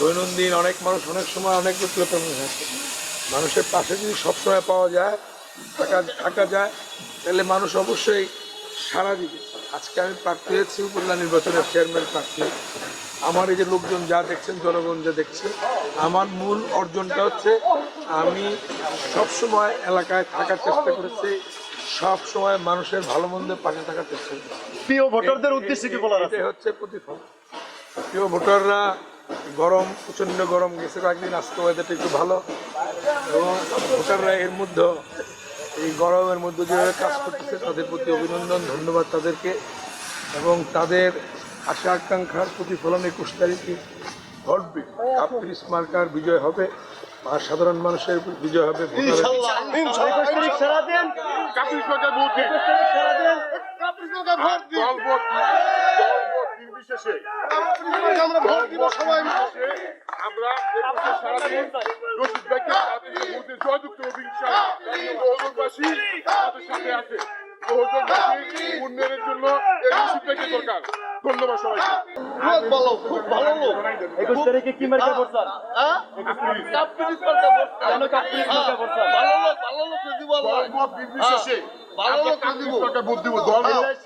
দৈনন্দিন অনেক মানুষ অনেক সময় অনেক বিকল্প থাকে। মানুষের পাশে যদি সবসময় পাওয়া যায় থাকা থাকা যায় তাহলে মানুষ অবশ্যই সারা দিবে। আজকে আমি প্রার্থী হয়েছি উপজেলা নির্বাচনের চেয়ারম্যান প্রার্থী। আমার এই যে লোকজন যা দেখছেন জনগণ যা দেখছে আমার মূল অর্জনটা হচ্ছে আমি সবসময় এলাকায় থাকার চেষ্টা করেছি সব সময় মানুষের ভালো মন্দের পাশে থাকার চেষ্টা করেছি। প্রিয় ভোটারদের উদ্দেশ্যে কি বলার হচ্ছে প্রতিফল। প্রিয় ভোটাররা গরম প্রচণ্ড গরম গেছে কয়েকদিন আজকে ওয়েদারটা একটু ভালো। এবং ভোটাররা এর মধ্যে এই গরমের মধ্যে যেভাবে কাজ করতেছে তাদের প্রতি অভিনন্দন ধন্যবাদ তাদেরকে। এবং তাদের আশা আকাঙ্ক্ষার প্রতিফলন একুশ তারিখে ঘটবে। কাপ্রিস মার্কার বিজয় হবে আর সাধারণ মানুষের বিজয় হবে ভোটারের নির্বিশেষে আমরা ভোট দিব সবাই আমরা সারাদিন রশিদ ভাইকে তাদের ভোটে জয়যুক্ত হবে ইনশাআল্লাহ বহুদূরবাসী সাথে আছে বহুদূরবাসী উন্নয়নের জন্য এই রশিদ ভাইকে দরকার ধন্যবাদ সবাইকে ভালো খুব ভালো লোক একুশ তারিখে কি মার্কা করছেন কেন কাপ্রিস মার্কা করছেন দল ভোট নির্বিশেষে আমরা কাপিল সরকার ভোট দিব দল ভোট